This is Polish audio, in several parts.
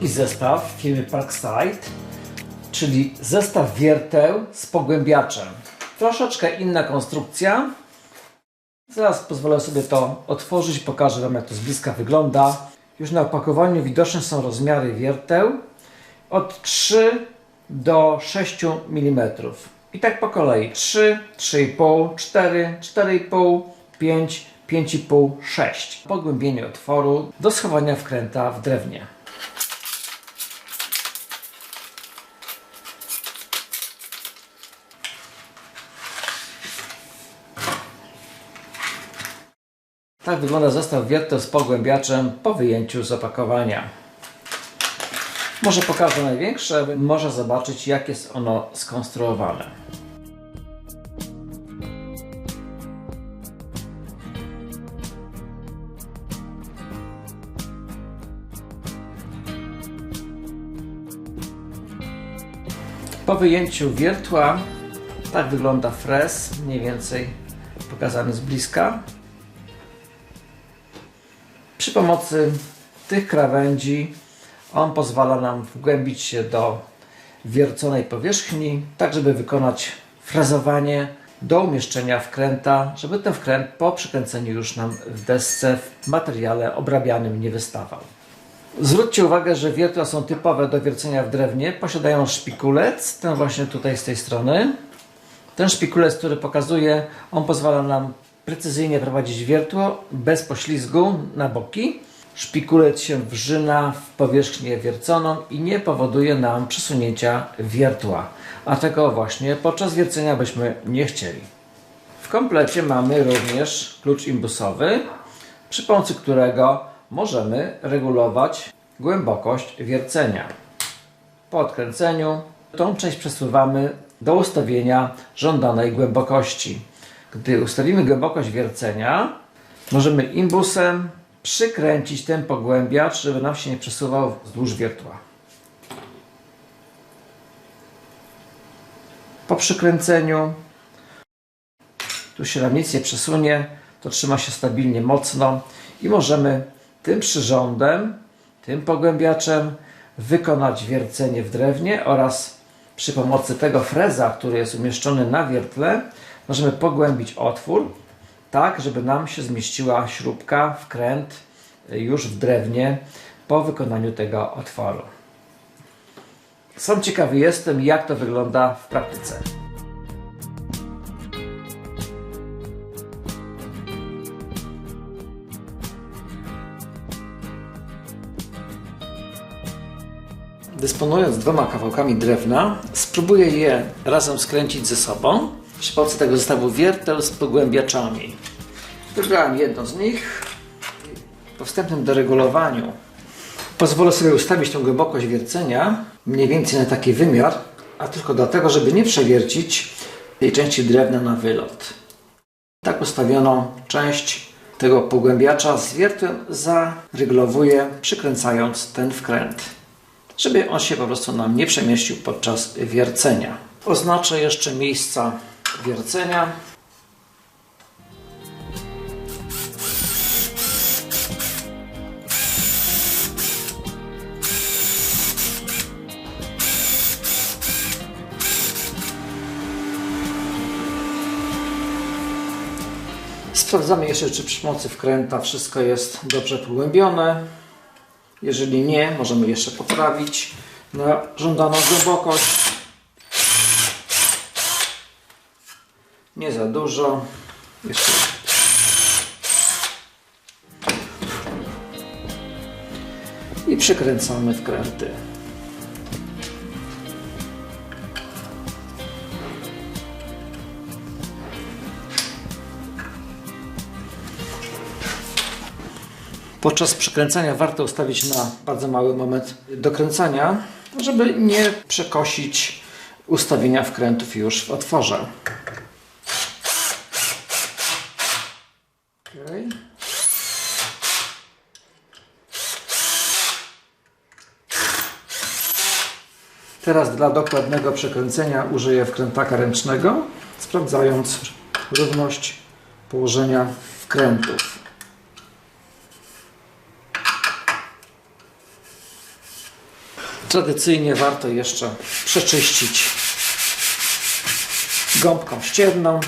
i zestaw firmy Parkside, czyli zestaw wierteł z pogłębiaczem. Troszeczkę inna konstrukcja. Zaraz pozwolę sobie to otworzyć, pokażę Wam jak to z bliska wygląda. Już na opakowaniu widoczne są rozmiary wierteł od 3 do 6 mm. I tak po kolei 3, 3,5, 4, 4,5, 5, 5,5, 6. Pogłębienie otworu do schowania wkręta w drewnie. Tak wygląda zestaw wierteł z pogłębiaczem po wyjęciu z opakowania. Może pokażę największe, można zobaczyć jak jest ono skonstruowane. Po wyjęciu wiertła tak wygląda fres, mniej więcej pokazany z bliska. Pomocy tych krawędzi on pozwala nam wgłębić się do wierconej powierzchni, tak żeby wykonać frezowanie do umieszczenia wkręta, żeby ten wkręt po przykręceniu już nam w desce w materiale obrabianym nie wystawał. Zwróćcie uwagę, że wiertła są typowe do wiercenia w drewnie. Posiadają szpikulec, ten właśnie tutaj z tej strony. Ten szpikulec, który pokazuje, on pozwala nam precyzyjnie prowadzić wiertło bez poślizgu na boki. Szpikulec się wrzyna w powierzchnię wierconą i nie powoduje nam przesunięcia wiertła. A tego właśnie podczas wiercenia byśmy nie chcieli. W komplecie mamy również klucz imbusowy, przy pomocy którego możemy regulować głębokość wiercenia. Po odkręceniu tą część przesuwamy do ustawienia żądanej głębokości. Gdy ustawimy głębokość wiercenia, możemy imbusem przykręcić ten pogłębiacz, żeby nam się nie przesuwał wzdłuż wiertła. Po przykręceniu tu się nam nic nie przesunie, to trzyma się stabilnie mocno i możemy tym przyrządem, tym pogłębiaczem wykonać wiercenie w drewnie oraz przy pomocy tego freza, który jest umieszczony na wiertle, możemy pogłębić otwór tak, żeby nam się zmieściła śrubka, wkręt już w drewnie po wykonaniu tego otworu. Sam ciekawy jestem, jak to wygląda w praktyce. Dysponując dwoma kawałkami drewna, spróbuję je razem skręcić ze sobą przy pomocy tego zestawu wierteł z pogłębiaczami. Wybrałem jedno z nich. Po wstępnym doregulowaniu pozwolę sobie ustawić tą głębokość wiercenia mniej więcej na taki wymiar, a tylko dlatego, żeby nie przewiercić tej części drewna na wylot. Tak ustawioną część tego pogłębiacza z wiertłem zaryglowuję przykręcając ten wkręt, żeby on się po prostu nam nie przemieścił podczas wiercenia. Oznaczę jeszcze miejsca wiercenia. Sprawdzamy jeszcze, czy przy pomocy wkręta wszystko jest dobrze pogłębione. Jeżeli nie, możemy jeszcze poprawić na żądaną głębokość. Nie za dużo. Jeszcze. I przykręcamy wkręty. Podczas przykręcania warto ustawić na bardzo mały moment dokręcania, żeby nie przekosić ustawienia wkrętów już w otworze. Teraz dla dokładnego przekręcenia użyję wkrętaka ręcznego, sprawdzając równość położenia wkrętów. Tradycyjnie warto jeszcze przeczyścić gąbką ścierną,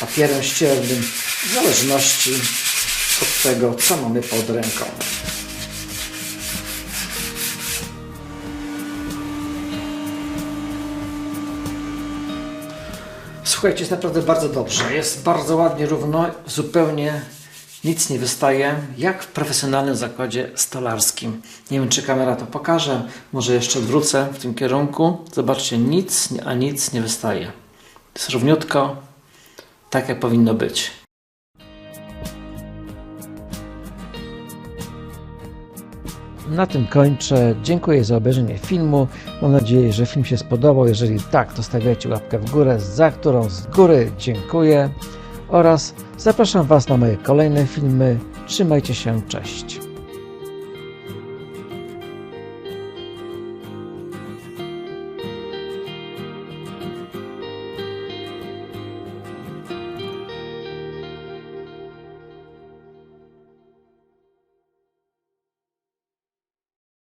papierem ściernym, w zależności od tego, co mamy pod ręką. Słuchajcie, jest naprawdę bardzo dobrze. Jest bardzo ładnie, równo, zupełnie nic nie wystaje, jak w profesjonalnym zakładzie stolarskim. Nie wiem, czy kamera to pokaże, może jeszcze odwrócę w tym kierunku. Zobaczcie, nic, a nic nie wystaje. Jest równiutko, tak jak powinno być. Na tym kończę. Dziękuję za obejrzenie filmu. Mam nadzieję, że film się spodobał. Jeżeli tak, to stawiajcie łapkę w górę, za którą z góry dziękuję. Oraz zapraszam Was na moje kolejne filmy. Trzymajcie się, cześć.